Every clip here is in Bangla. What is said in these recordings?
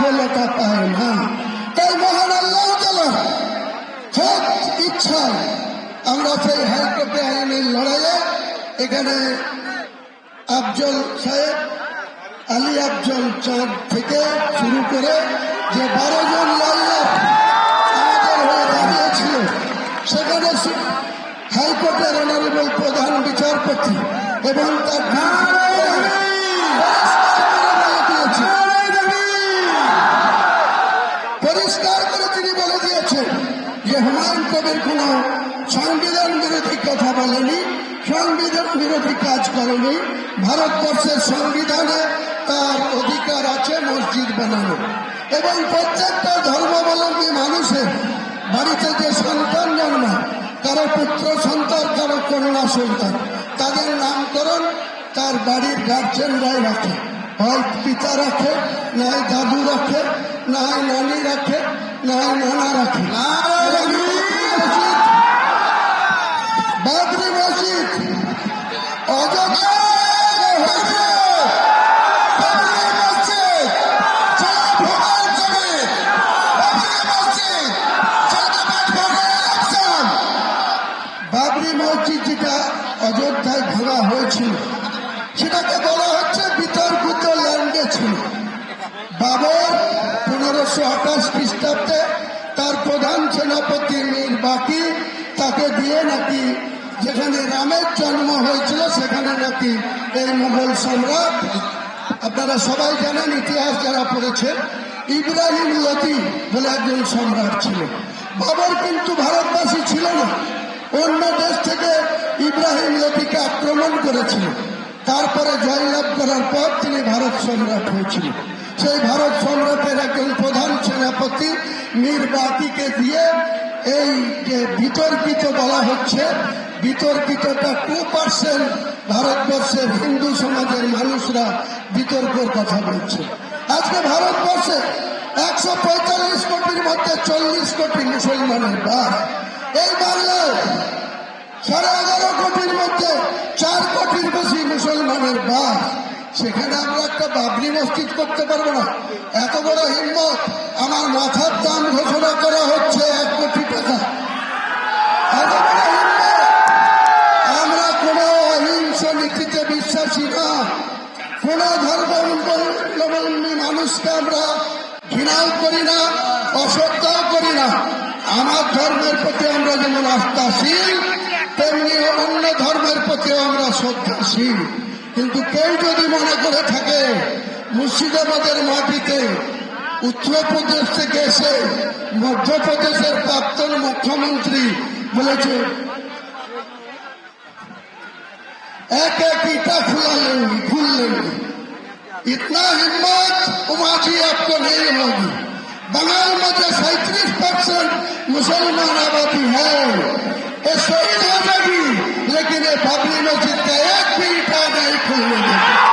সফলতা পায় না। তাই মহান আল্লাহ সৎ ইচ্ছায় আমরা সেই হাইকোর্টে আইনের লড়াইয়ে এখানে আফজল সাহেব, আলী আফজল চাঁদ থেকে শুরু করে যে বারো জন দাঁড়িয়েছিল, সেখানে হাইকোর্টের অনারেবল প্রধান বিচারপতি এবং তার কবির কোন সংবিধান বিরোধী কথা বলেনি, সংবিধান বিরোধী কাজ করেনি, ভারতবর্ষের সংবিধানে তার অধিকার আছে মসজিদ বানানো এবং প্রত্যেকটা ধর্মাবলম্বী মানুষের বাড়িতে যে সন্তান জন্মায়, কারও পুত্র সন্তান, কারও কন্যা সন্তান, তাদের নামকরণ তার বাড়ির গার্জেনরাই রাখে। হয় পিতা রাখে, নয় দাদু রাখে, নয় নানি রাখে, নয় নানা রাখে। মসজিদ অযোধ্যা। বাবরি মসজিদ, করে, বাবরি বলা হচ্ছে বিতর্কিত ল্যান্ডে ছিল বাবর পনেরোশো আঠাশ খ্রিস্টাব্দে তার প্রধান সেনাপতি মীর বাকি, তাকে দিয়ে নাকি যেখানে রামের জন্ম হয়েছিল, সেখানে নাকি এই মুঘল সম্রাট, আপনারা সবাই জানেন ইতিহাস যারা পড়েছেন ইব্রাহিম লতি বলে একজন সম্রাট ছিল বাবর কিন্তু ভারতবাসী ছিল না, অন্য দেশ থেকে ইব্রাহিম লতিকে আক্রমণ করেছিল। তারপরে জয়লাভ করার পর তিনি ভারত সম্রাট হয়েছিল সেই ভারত সম্রাটের একজন প্রধান সেনাপতি মীর বাকিকে দিয়ে এই যে বিতর্কিত বলা হচ্ছে, বিতর্কিতটা টু পার্সেন্ট ভারতবর্ষের হিন্দু সমাজের মানুষরা বিতর্কের কথা বলছে। আজকে ভারতবর্ষে একশো পঁয়তাল্লিশ কোটির মধ্যে চল্লিশ কোটি মুসলমানের বাস এই বাংলায় সাড়ে এগারো কোটির মধ্যে চার কোটির বেশি মুসলমানের বাস সেখানে আমরা একটা বাবরি মসজিদ করতে পারব না। এত বড় হিম্মত, আমার মাথার দাম ঘোষণা করা হচ্ছে এক কোটি টাকা। আমরা কোনো অহিংস নীতিতে বিশ্বাসী না। কোন ধর্মাবলম্বী মানুষকে আমরা ঘৃণাও করি না অশ্রদ্ধাও করি না। আমার ধর্মের প্রতি আমরা যেমন আস্থাশীল, তেমনি অন্য ধর্মের প্রতিও আমরা শ্রদ্ধাশীল। কিন্তু কেউ যদি মনে করে থাকে মুর্শিদাবাদের মাটিতে উত্তরপ্রদেশ থেকে এসে মধ্যপ্রদেশের প্রাক্তন মুখ্যমন্ত্রী বলেছে एक एक ईटा खुला लेंगे खुल लेंगे इतना हिम्मत उमा जी आपको नहीं होगी बंगाल में जो सैतीस परसेंट मुसलमान आबादी है ये शहीद हो जाएगी لیکن یہ بابری مسجد کا ایک بھی اٹھا نہیں کھلنے نہیں ہے۔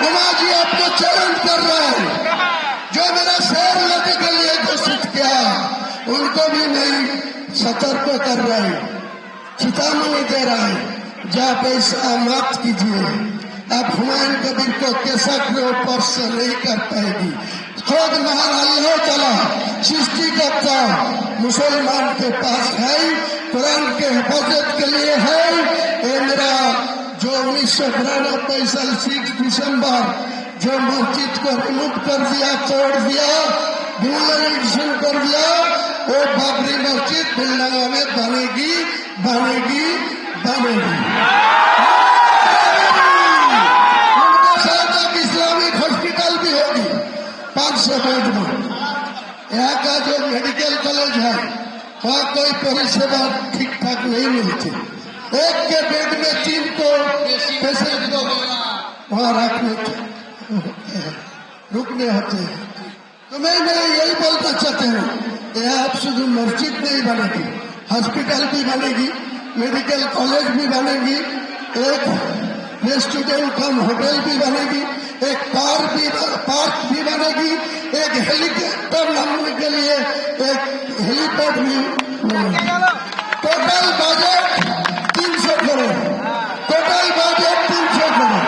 عما جی آپ کو چیلنج کر رہا ہوں۔ جو میرا شہر لینے کے لیے کوشش ان کو بھی نہیں سترک کر رہے ہیں چتاونے دے رہا ہے جہاں پیسہ مت کیجیے آپ ہمارے کبھی کو کیسا کے اوپر سے نہیں کر پائے گی۔ خود نہر چلا۔ چشتی کا مسلمان کے پاس ہے، قرآن کے حفاظت کے لیے ہے۔ اے میرا، جو انیس سو ترانوے سال سکس دسمبر، جو مسجد کو ریموٹ کر دیا، توڑ دیا ڈیمولیشن کر دیا وہ بابری مسجد بلڈنگوں میں بنے گی بنے گی بنے گی۔ کالج میں. یہاں کا جو میڈیکل کالج ہے، وہاں کوئی پریشان ٹھیک ٹھاک نہیں ملتی۔ ایک کے بیڈ میں تین کو وہاں رکھنے رکنے ہوتے ہیں۔ تو میں یہی بولنا چاہتے ہوں یہ آپ سے مسجد نہیں بنے گی ہاسپٹل بھی بنے گی میڈیکل کالج بھی بنے گی، ایک ریسٹورینٹ کم ہوٹل بھی بنے گی۔ ایک پارک بھی پارک بھی بنے گی، ایک ہیلی کاپٹر لانے کے لیے ایک ہیلی پیڈ بھی ٹوٹل بجٹ تین سو کروڑ۔ ٹوٹل بجٹ تین سو کروڑ۔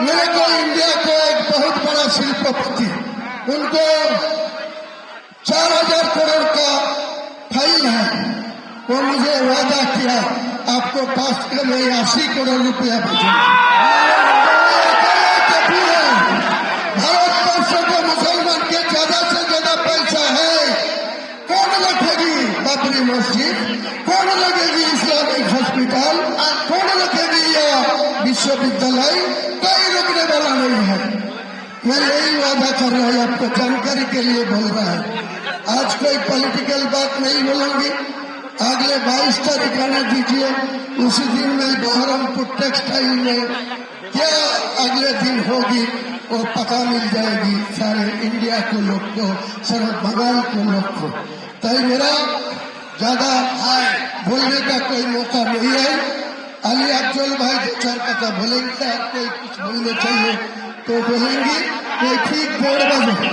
میرے کو انڈیا کو ایک بہت بڑا شلپتی ان کو چار ہزار کروڑ کا فائن ہے۔ وہ مجھے وعدہ کیا۔ آپ کو پاس کرو اسی کروڑ روپیہ بچے بھارت برش کے مسلمان کے زیادہ سے زیادہ پیسہ ہے کون رکھے گی بابری مسجد کون لگے گی اسلامک ہاسپٹل کون رکھے گی یہ وشویدیالیہ کوئی رکنے والا نہیں ہے میں یہی وعدہ کر رہا ہوں آپ کو جانکاری کے لیے بول رہا ہے آج کوئی پولیٹیکل بات نہیں بولوں گی اگلے بائیس کا دکھانا دیجیے اسی دن میں بہرم پور ٹیکسٹائل میں کیا اگلے دن ہوگی اور پتہ مل جائے گی۔ سارے انڈیا کے لوگ کو، سارے بغل کے لوگ کو۔ تو میرا زیادہ بولنے کا کوئی موقع نہیں ہے۔ علی افضل بھائی دو چار پتہ بولیں گے، آپ کو کچھ بولنا چاہیے۔ تو بولیں گی کوئی ٹھیک ڈیڑھ بجے۔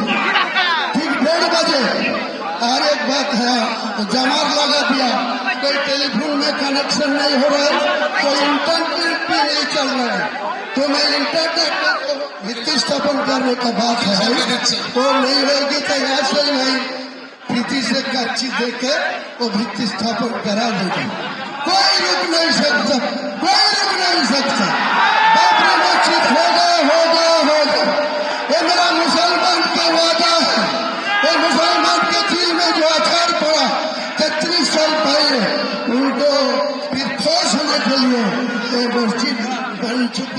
ٹھیک ڈیڑھ بجے۔ ہر ایک بات ہے جمار لگا دیا۔ کوئی ٹیلی فون میں کنیکشن نہیں ہو رہا ہے، کوئی انٹرنیٹ بھی نہیں چل رہا ہے۔ تو میں انٹرنیٹ استھاپن کرنے کا بات ہے۔ وہ نہیں ہوئے گی تو ایسے ہی نہیں۔ بھتی سے کچی دے کے وہ بھتی استھاپن کرا دے گی۔ کوئی رک نہیں سکتا، کوئی رک نہیں سکتا۔ باپ نے چیز